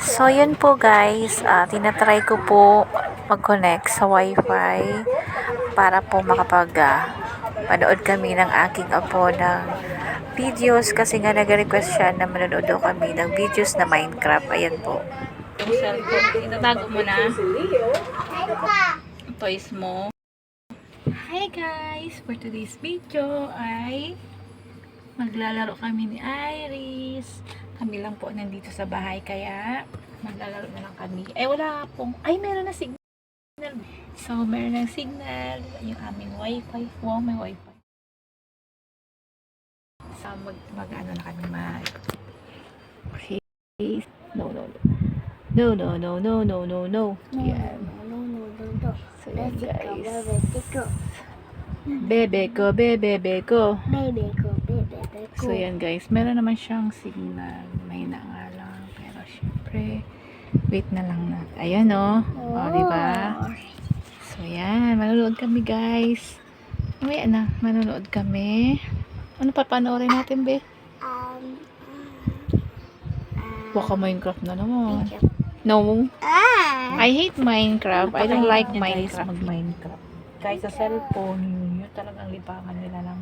So, yun po guys. ah tinatry ko po mag-connect sa wifi para po makapag panood kami ng aking apo ng videos kasi nga nag-request siya na manonood daw kami ng videos na Minecraft. Ayan po. Yung cellphone, itatago mo na. Toys mo. Hi guys! For today's video ay maglalaro kami ni Iris. Kami lang po nandito sa bahay kaya maglalaro na lang kami. Eh wala pong, ay meron na signal. So meron ng signal yung aming wifi. Wow, may wifi. So mag, mag ano na kami mag Okay. No, no, no. No, no, no, no, no, no, no. Yan. So, yan guys. Bebe ko, bebe, bebe ko. So, yan guys. Meron naman siyang signal. May na nga lang. Pero, syempre, wait na lang na. Ayan, oh. O, di ba? So, yan. Manonood kami, guys. Mamaya na. Manonood kami. Ano pa panoorin natin, be? Baka Minecraft na naman. No. I hate Minecraft. I don't like Minecraft. Mag-Minecraft. Kahit sa cellphone, yun talagang libangan nila ng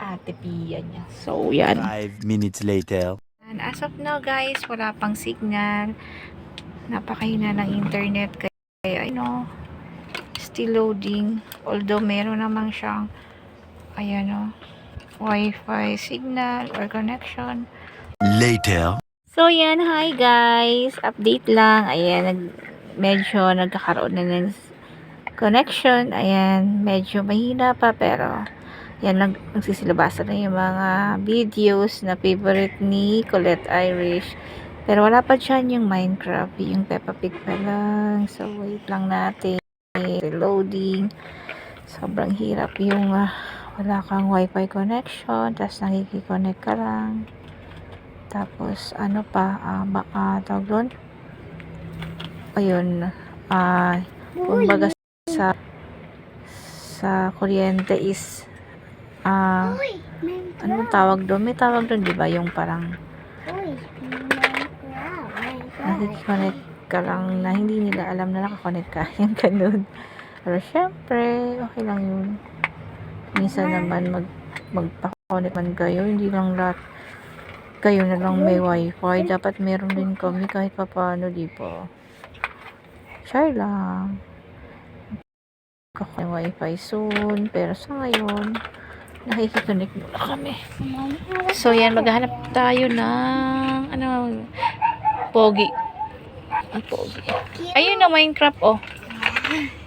ate Pia niya. So, yan. Five minutes later. And as of now guys, wala pang signal. Napakahina ng internet kaya ano, still loading. Although meron namang siyang ayan o, wifi signal or connection. Later. So yan, hi guys. Update lang. Ayan, nag, medyo nagkakaroon na ng connection. Ayan, medyo mahina pa pero yan lang nagsisilabasan na yung mga videos na favorite ni Colette Irish. Pero wala pa dyan yung Minecraft, yung Peppa Pig pa lang. So wait lang natin. Reloading. Sobrang hirap yung ah, wala kang wifi connection, tapos nakikiconnect ka lang. Tapos, ano pa, ah, ba, ah, tawag doon? Ayun, ah, kumbaga sa, sa kuryente is, ah, ano bang tawag doon? May tawag doon, di ba? Yung parang, nakikiconnect ka lang na hindi nila alam na nakakonect ka. Yung ganun. Pero syempre, okay lang yun. Minsan naman mag, magpa-connect man kayo, hindi lang lahat kayo na lang may wifi. Dapat meron din kami kahit pa paano, di ba? Share lang. Ng wifi soon. Pero sa ngayon, nakikiconnect muna kami. So, yan. Maghahanap tayo ng, ano, pogi. Ang pogi. Ayun na, Minecraft, oh.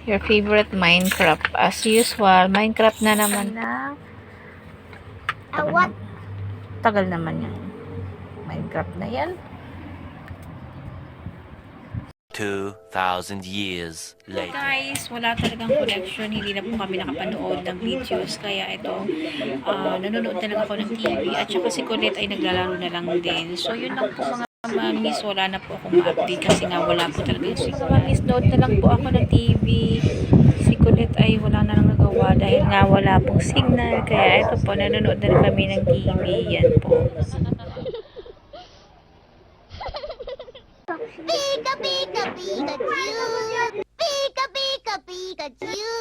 Your favorite Minecraft. As usual, Minecraft na naman na. what? Tagal naman yan. Minecraft na yan. 2,000 years later. Guys, wala talagang connection. Hindi na po kami nakapanood ng videos. Kaya ito, ah, nanonood na lang ako ng TV. At saka si Colette ay naglalaro na lang din. So, yun lang po mga mamis. Wala na po akong ma-update kasi nga wala po talaga yung signal. Mamis, nood na lang po ako ng TV. Si Colette ay wala na lang nagawa dahil nga wala pong signal. Kaya ito po, nanonood na lang kami ng TV. Yan po. Pika, pika, Pikachu! Pika, pika, Pikachu!